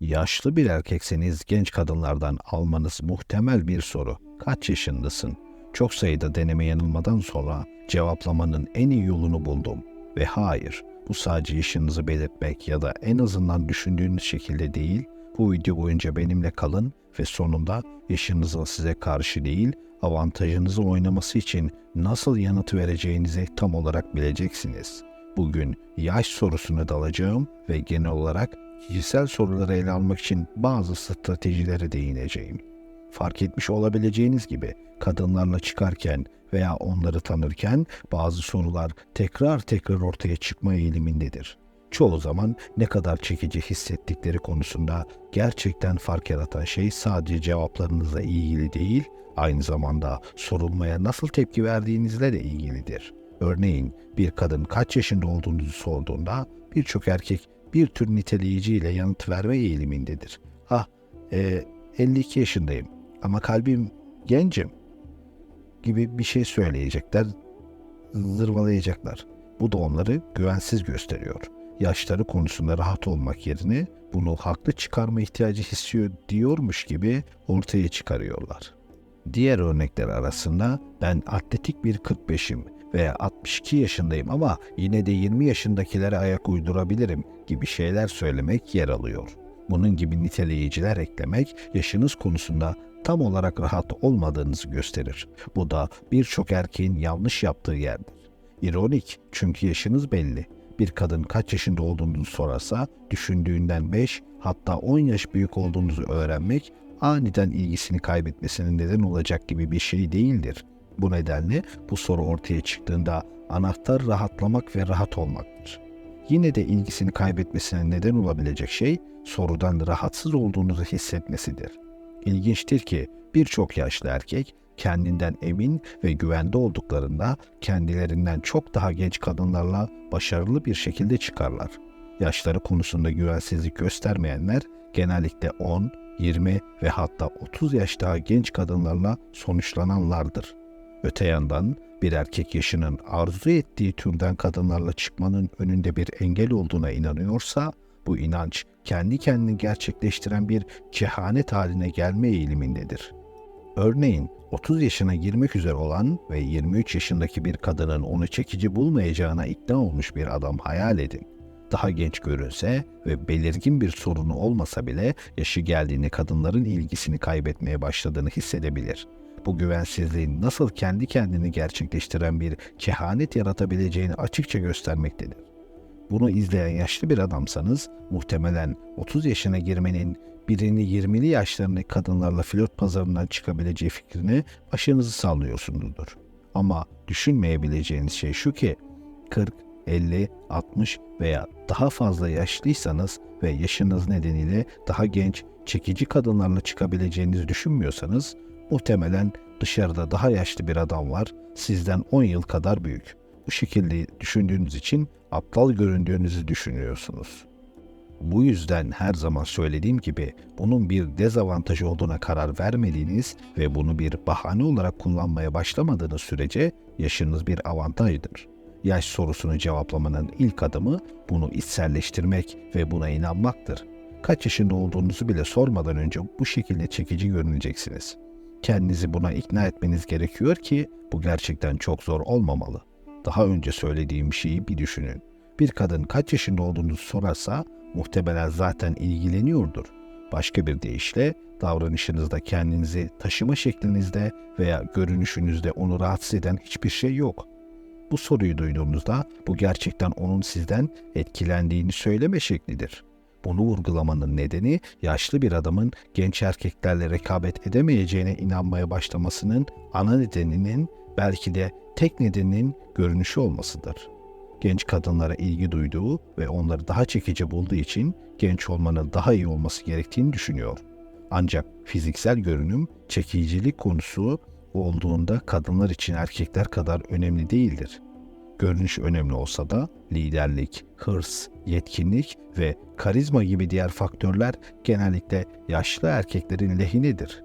Yaşlı bir erkekseniz genç kadınlardan almanız muhtemel bir soru. Kaç yaşındasın? Çok sayıda deneme yanılmadan sonra cevaplamanın en iyi yolunu buldum. Ve hayır, bu sadece yaşınızı belirtmek ya da en azından düşündüğünüz şekilde değil, bu video boyunca benimle kalın ve sonunda yaşınızın size karşı değil, avantajınızı oynaması için nasıl yanıt vereceğinizi tam olarak bileceksiniz. Bugün yaş sorusuna dalacağım ve genel olarak kişisel soruları ele almak için bazı stratejilere değineceğim. Fark etmiş olabileceğiniz gibi kadınlarla çıkarken veya onları tanırken bazı sorular tekrar tekrar ortaya çıkma eğilimindedir. Çoğu zaman ne kadar çekici hissettikleri konusunda gerçekten fark yaratan şey sadece cevaplarınızla ilgili değil, aynı zamanda sorulmaya nasıl tepki verdiğinizle de ilgilidir. Örneğin bir kadın kaç yaşında olduğunuzu sorduğunda birçok erkek bir tür niteleyiciyle yanıt verme eğilimindedir. Ah, e, 52 yaşındayım ama kalbim gencim gibi bir şey söyleyecekler, zırvalayacaklar. Bu da onları güvensiz gösteriyor. Yaşları konusunda rahat olmak yerine bunu haklı çıkarma ihtiyacı hissediyor diyormuş gibi ortaya çıkarıyorlar. Diğer örnekler arasında ben atletik bir 45'im veya 62 yaşındayım ama yine de 20 yaşındakilere ayak uydurabilirim gibi şeyler söylemek yer alıyor. Bunun gibi niteleyiciler eklemek yaşınız konusunda tam olarak rahat olmadığınızı gösterir. Bu da birçok erkeğin yanlış yaptığı yerdir. İronik çünkü yaşınız belli. Bir kadın kaç yaşında olduğunuzu sorarsa düşündüğünden 5 hatta 10 yaş büyük olduğunuzu öğrenmek aniden ilgisini kaybetmesine neden olacak gibi bir şey değildir. Bu nedenle bu soru ortaya çıktığında anahtar rahatlamak ve rahat olmaktır. Yine de ilgisini kaybetmesine neden olabilecek şey sorudan rahatsız olduğunuzu hissetmesidir. İlginçtir ki birçok yaşlı erkek kendinden emin ve güvende olduklarında kendilerinden çok daha genç kadınlarla başarılı bir şekilde çıkarlar. Yaşları konusunda güvensizlik göstermeyenler genellikle 10, 20 ve hatta 30 yaş daha genç kadınlarla sonuçlananlardır. Öte yandan bir erkek yaşının arzu ettiği türden kadınlarla çıkmanın önünde bir engel olduğuna inanıyorsa, bu inanç kendi kendini gerçekleştiren bir kehanet haline gelme eğilimindedir. Örneğin 30 yaşına girmek üzere olan ve 23 yaşındaki bir kadının onu çekici bulmayacağına ikna olmuş bir adam hayal edin. Daha genç görünse ve belirgin bir sorunu olmasa bile yaşı geldiğinde kadınların ilgisini kaybetmeye başladığını hissedebilir. Bu güvensizliğin nasıl kendi kendini gerçekleştiren bir kehanet yaratabileceğini açıkça göstermektedir. Bunu izleyen yaşlı bir adamsanız muhtemelen 30 yaşına girmenin birini 20'li yaşlarındaki kadınlarla flört pazarından çıkabileceği fikrini başınızı sallıyorsunuzdur. Ama düşünmeyebileceğiniz şey şu ki 40, 50, 60 veya daha fazla yaşlıysanız ve yaşınız nedeniyle daha genç, çekici kadınlarla çıkabileceğinizi düşünmüyorsanız muhtemelen dışarıda daha yaşlı bir adam var, sizden 10 yıl kadar büyük. Bu şekilde düşündüğünüz için aptal göründüğünüzü düşünüyorsunuz. Bu yüzden her zaman söylediğim gibi bunun bir dezavantaj olduğuna karar vermediğiniz ve bunu bir bahane olarak kullanmaya başlamadığınız sürece yaşınız bir avantajdır. Yaş sorusunu cevaplamanın ilk adımı bunu içselleştirmek ve buna inanmaktır. Kaç yaşında olduğunuzu bile sormadan önce bu şekilde çekici görüneceksiniz. Kendinizi buna ikna etmeniz gerekiyor ki bu gerçekten çok zor olmamalı. Daha önce söylediğim şeyi bir düşünün. Bir kadın kaç yaşında olduğunu sorarsa muhtemelen zaten ilgileniyordur. Başka bir deyişle davranışınızda kendinizi taşıma şeklinizde veya görünüşünüzde onu rahatsız eden hiçbir şey yok. Bu soruyu duyduğunuzda bu gerçekten onun sizden etkilendiğini söyleme şeklidir. Bunu vurgulamanın nedeni yaşlı bir adamın genç erkeklerle rekabet edemeyeceğine inanmaya başlamasının ana nedeninin belki de tek nedeninin görünüşü olmasıdır. Genç kadınlara ilgi duyduğu ve onları daha çekici bulduğu için genç olmanın daha iyi olması gerektiğini düşünüyor. Ancak fiziksel görünüm çekicilik konusu olduğunda kadınlar için erkekler kadar önemli değildir. Görünüş önemli olsa da liderlik, hırs, yetkinlik ve karizma gibi diğer faktörler genellikle yaşlı erkeklerin lehinedir.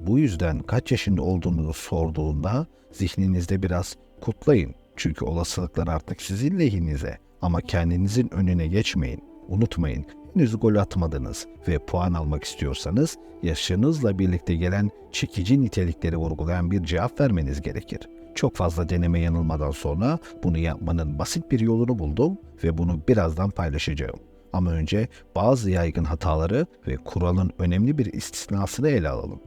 Bu yüzden kaç yaşında olduğunuzu sorduğunda zihninizde biraz kutlayın. Çünkü olasılıklar artık sizin lehinize ama kendinizin önüne geçmeyin. Unutmayın henüz gol atmadınız ve puan almak istiyorsanız yaşınızla birlikte gelen çekici nitelikleri vurgulayan bir cevap vermeniz gerekir. Çok fazla deneme yanılmadan sonra bunu yapmanın basit bir yolunu buldum ve bunu birazdan paylaşacağım. Ama önce bazı yaygın hataları ve kuralın önemli bir istisnasını ele alalım.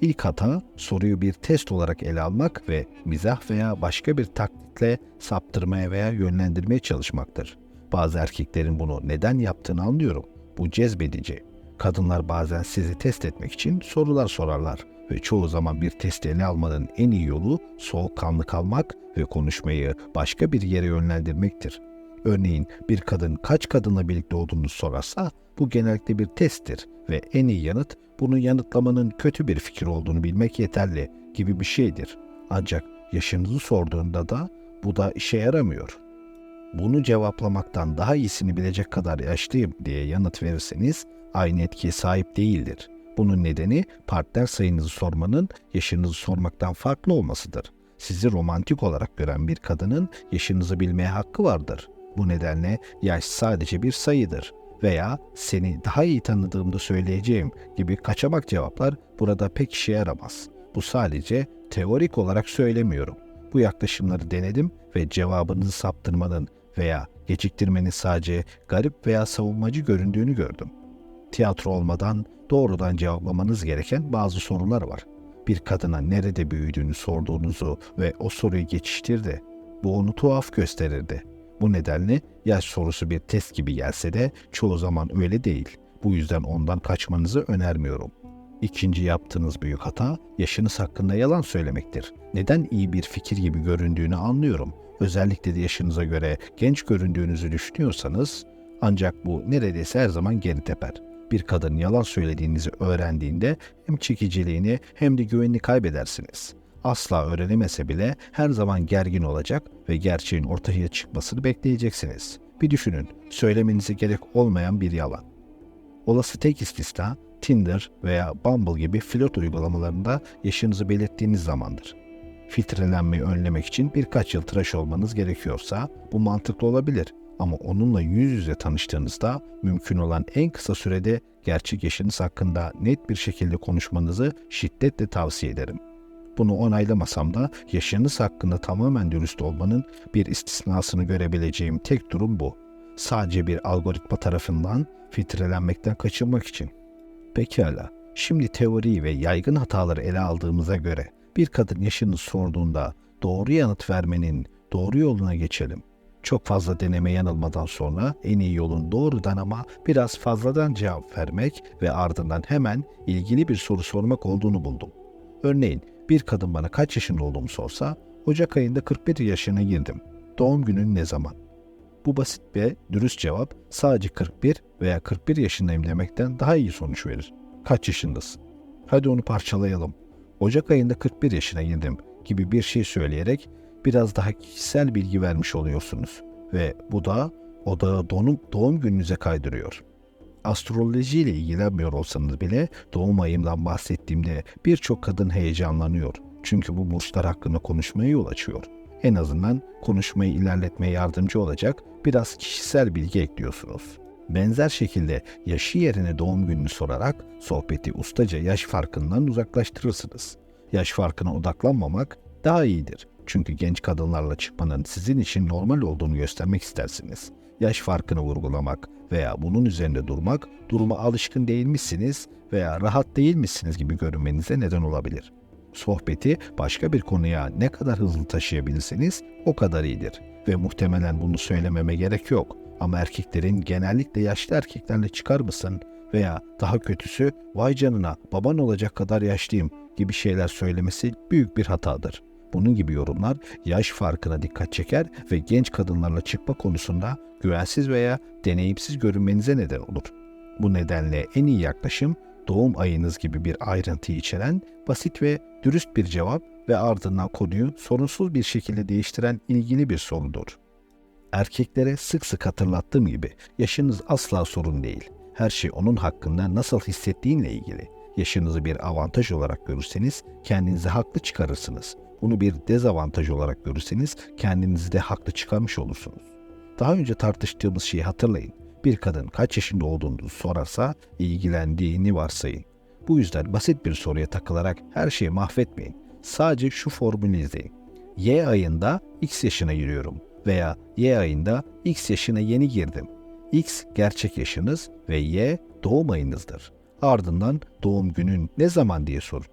İlk hata soruyu bir test olarak ele almak ve mizah veya başka bir taktikle saptırmaya veya yönlendirmeye çalışmaktır. Bazı erkeklerin bunu neden yaptığını anlıyorum. Bu cezbedici. Kadınlar bazen sizi test etmek için sorular sorarlar ve çoğu zaman bir test ele almanın en iyi yolu soğukkanlı kalmak ve konuşmayı başka bir yere yönlendirmektir. Örneğin bir kadın kaç kadınla birlikte olduğunu sorarsa bu genellikle bir testtir ve en iyi yanıt bunu yanıtlamanın kötü bir fikir olduğunu bilmek yeterli gibi bir şeydir. Ancak yaşınızı sorduğunda da bu da işe yaramıyor. Bunu cevaplamaktan daha iyisini bilecek kadar yaşlıyım diye yanıt verirseniz aynı etkiye sahip değildir. Bunun nedeni partner sayınızı sormanın yaşınızı sormaktan farklı olmasıdır. Sizi romantik olarak gören bir kadının yaşınızı bilmeye hakkı vardır. Bu nedenle yaş sadece bir sayıdır veya seni daha iyi tanıdığımda söyleyeceğim gibi kaçamak cevaplar burada pek işe yaramaz. Bu sadece teorik olarak söylemiyorum. Bu yaklaşımları denedim ve cevabınızı saptırmanın veya geciktirmenin sadece garip veya savunmacı göründüğünü gördüm. Tiyatro olmadan doğrudan cevaplamanız gereken bazı sorular var. Bir kadına nerede büyüdüğünü sorduğunuzu ve o soruyu geçiştirdi. Bu onu tuhaf gösterirdi. Bu nedenle yaş sorusu bir test gibi gelse de çoğu zaman öyle değil. Bu yüzden ondan kaçmanızı önermiyorum. İkinci yaptığınız büyük hata yaşınız hakkında yalan söylemektir. Neden iyi bir fikir gibi göründüğünü anlıyorum. Özellikle de yaşınıza göre genç göründüğünüzü düşünüyorsanız ancak bu neredeyse her zaman geri teper. Bir kadın yalan söylediğinizi öğrendiğinde hem çekiciliğini hem de güvenini kaybedersiniz asla öğrenemese bile her zaman gergin olacak ve gerçeğin ortaya çıkmasını bekleyeceksiniz. Bir düşünün, söylemenize gerek olmayan bir yalan. Olası tek istisna Tinder veya Bumble gibi flört uygulamalarında yaşınızı belirttiğiniz zamandır. Filtrelenmeyi önlemek için birkaç yıl tıraş olmanız gerekiyorsa bu mantıklı olabilir ama onunla yüz yüze tanıştığınızda mümkün olan en kısa sürede gerçek yaşınız hakkında net bir şekilde konuşmanızı şiddetle tavsiye ederim. Bunu onaylamasam da yaşınız hakkında tamamen dürüst olmanın bir istisnasını görebileceğim tek durum bu. Sadece bir algoritma tarafından filtrelenmekten kaçınmak için. Pekala, şimdi teoriyi ve yaygın hataları ele aldığımıza göre bir kadın yaşını sorduğunda doğru yanıt vermenin doğru yoluna geçelim. Çok fazla deneme yanılmadan sonra en iyi yolun doğrudan ama biraz fazladan cevap vermek ve ardından hemen ilgili bir soru sormak olduğunu buldum. Örneğin bir kadın bana kaç yaşında olduğumu sorsa, Ocak ayında 41 yaşına girdim. Doğum günün ne zaman? Bu basit ve dürüst cevap sadece 41 veya 41 yaşındayım demekten daha iyi sonuç verir. Kaç yaşındasın? Hadi onu parçalayalım. Ocak ayında 41 yaşına girdim gibi bir şey söyleyerek biraz daha kişisel bilgi vermiş oluyorsunuz. Ve bu da odağı doğum, doğum gününüze kaydırıyor astrolojiyle ilgilenmiyor olsanız bile doğum ayımdan bahsettiğimde birçok kadın heyecanlanıyor. Çünkü bu burçlar hakkında konuşmaya yol açıyor. En azından konuşmayı ilerletmeye yardımcı olacak biraz kişisel bilgi ekliyorsunuz. Benzer şekilde yaşı yerine doğum gününü sorarak sohbeti ustaca yaş farkından uzaklaştırırsınız. Yaş farkına odaklanmamak daha iyidir. Çünkü genç kadınlarla çıkmanın sizin için normal olduğunu göstermek istersiniz yaş farkını vurgulamak veya bunun üzerinde durmak, duruma alışkın değilmişsiniz veya rahat değilmişsiniz gibi görünmenize neden olabilir. Sohbeti başka bir konuya ne kadar hızlı taşıyabilirseniz o kadar iyidir ve muhtemelen bunu söylememe gerek yok. Ama erkeklerin genellikle yaşlı erkeklerle çıkar mısın veya daha kötüsü vay canına baban olacak kadar yaşlıyım gibi şeyler söylemesi büyük bir hatadır. Bunun gibi yorumlar yaş farkına dikkat çeker ve genç kadınlarla çıkma konusunda güvensiz veya deneyimsiz görünmenize neden olur. Bu nedenle en iyi yaklaşım doğum ayınız gibi bir ayrıntıyı içeren basit ve dürüst bir cevap ve ardından konuyu sorunsuz bir şekilde değiştiren ilgili bir sorudur. Erkeklere sık sık hatırlattığım gibi yaşınız asla sorun değil. Her şey onun hakkında nasıl hissettiğinle ilgili. Yaşınızı bir avantaj olarak görürseniz kendinizi haklı çıkarırsınız. Bunu bir dezavantaj olarak görürseniz kendinizi de haklı çıkarmış olursunuz. Daha önce tartıştığımız şeyi hatırlayın. Bir kadın kaç yaşında olduğunu sorarsa ilgilendiğini varsayın. Bu yüzden basit bir soruya takılarak her şeyi mahvetmeyin. Sadece şu formülü izleyin. Y ayında X yaşına giriyorum veya Y ayında X yaşına yeni girdim. X gerçek yaşınız ve Y doğum ayınızdır. Ardından doğum günün ne zaman diye sorun.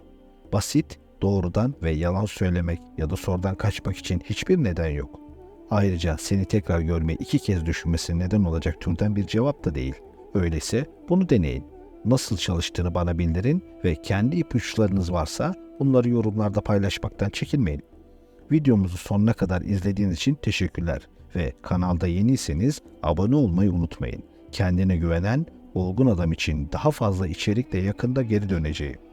Basit, doğrudan ve yalan söylemek ya da sorudan kaçmak için hiçbir neden yok. Ayrıca seni tekrar görmeyi iki kez düşünmesi neden olacak türden bir cevap da değil. Öyleyse bunu deneyin. Nasıl çalıştığını bana bildirin ve kendi ipuçlarınız varsa bunları yorumlarda paylaşmaktan çekinmeyin. Videomuzu sonuna kadar izlediğiniz için teşekkürler ve kanalda yeniyseniz abone olmayı unutmayın. Kendine güvenen, olgun adam için daha fazla içerikle yakında geri döneceğim.